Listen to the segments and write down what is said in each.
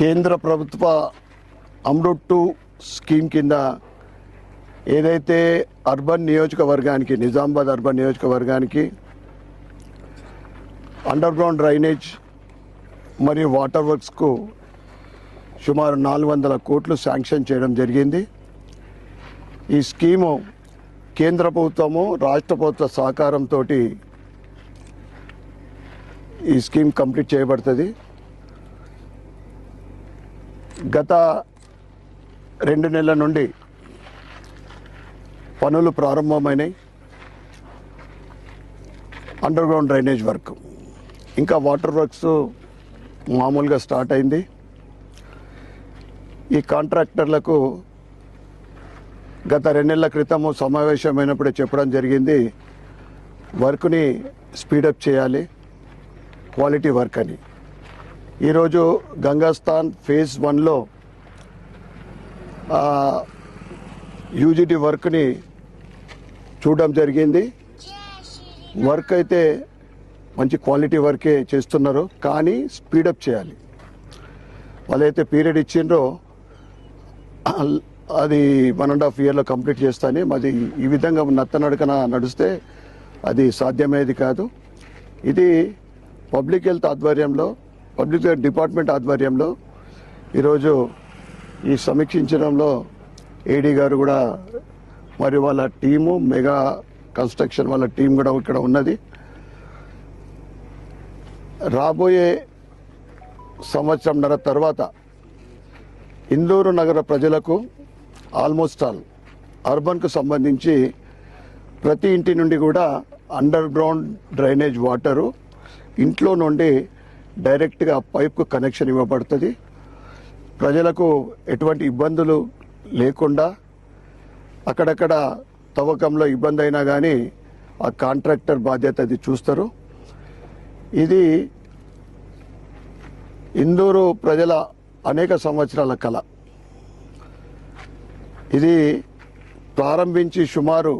కేంద్ర ప్రభుత్వ Amrit two scheme కింద ఏదైతే అర్బన్ నియోజకవర్గానికి నిజామాబాద్ అర్బన్ నియోజకవర్గానికి అండర్ గ్రౌండ్ డ్రైనేజ్ మరియు వాటర్ వర్క్స్కు సుమారు నాలుగు వందల కోట్లు శాంక్షన్ చేయడం జరిగింది. ఈ స్కీము కేంద్ర ప్రభుత్వము రాష్ట్ర ప్రభుత్వ సహకారంతో ఈ స్కీమ్ కంప్లీట్ చేయబడుతుంది. గత రెండు నెలల నుండి పనులు ప్రారంభమైనాయి. Underground drainage work. ఇంకా వాటర్ వర్క్స్ మామూలుగా స్టార్ట్ అయింది. ఈ కాంట్రాక్టర్లకు గత రెండు నెలల క్రితము సమావేశమైనప్పుడే చెప్పడం జరిగింది. వర్క్ని స్పీడప్ చేయాలి. క్వాలిటీ వర్క్ అని. ఈరోజు గంగాస్థాన్ ఫేజ్ వన్లో యూజిటీ వర్క్ని చూడడం జరిగింది. వర్క్ అయితే మంచి క్వాలిటీ వర్కే చేస్తున్నారు కానీ స్పీడప్ చేయాలి. వాళ్ళైతే పీరియడ్ ఇచ్చిండ్రో అది వన్ అండ్ హాఫ్ ఇయర్లో కంప్లీట్ చేస్తాను మాది ఈ విధంగా నత్తనడకన నడిస్తే అది సాధ్యమయ్యేది కాదు. ఇది పబ్లిక్ హెల్త్ ఆధ్వర్యంలో పబ్లిక్ డిపార్ట్మెంట్ ఆధ్వర్యంలో ఈరోజు ఈ సమీక్షించడంలో ఏడీ గారు కూడా మరి వాళ్ళ టీము మెగా కన్స్ట్రక్షన్ వాళ్ళ టీం కూడా ఇక్కడ ఉన్నది. రాబోయే సంవత్సరంన్నర తర్వాత ఇందూరు నగర ప్రజలకు ఆల్మోస్ట్ ఆల్ అర్బన్కు సంబంధించి ప్రతి ఇంటి నుండి కూడా అండర్ గ్రౌండ్ డ్రైనేజ్ వాటరు ఇంట్లో నుండి డైరెక్ట్గా పైప్కు కనెక్షన్ ఇవ్వబడుతుంది. ప్రజలకు ఎటువంటి ఇబ్బందులు లేకుండా అక్కడక్కడ తవ్వకంలో ఇబ్బంది అయినా కానీ ఆ కాంట్రాక్టర్ బాధ్యత అది చూస్తారు. ఇది ఇందూరు ప్రజల అనేక సంవత్సరాల కళ ఇది ప్రారంభించి సుమారు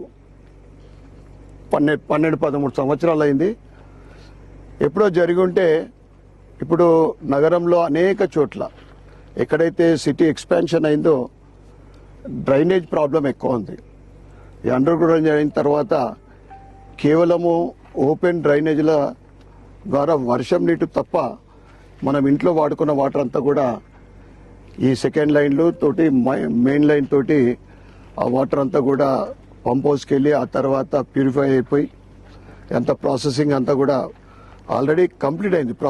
పన్నెండు పన్నెండు పదమూడు సంవత్సరాలు అయింది ఎప్పుడో జరిగి ఉంటే ఇప్పుడు నగరంలో అనేక చోట్ల ఎక్కడైతే సిటీ ఎక్స్పాన్షన్ అయిందో డ్రైనేజ్ ప్రాబ్లం ఎక్కువ ఉంది ఈ అండర్ గ్రౌండ్ అయిన తర్వాత కేవలము ఓపెన్ డ్రైనేజ్ల ద్వారా వర్షం నీటి తప్ప మనం ఇంట్లో వాడుకున్న వాటర్ అంతా కూడా ఈ సెకండ్ లైన్లు తోటి మై- మెయిన్ లైన్ తోటి ఆ వాటర్ అంతా కూడా పంప్ హౌస్కి వెళ్ళి ఆ తర్వాత ప్యూరిఫై అయిపోయి ఎంత ప్రాసెసింగ్ అంతా కూడా ఆల్రెడీ కంప్లీట్ అయింది.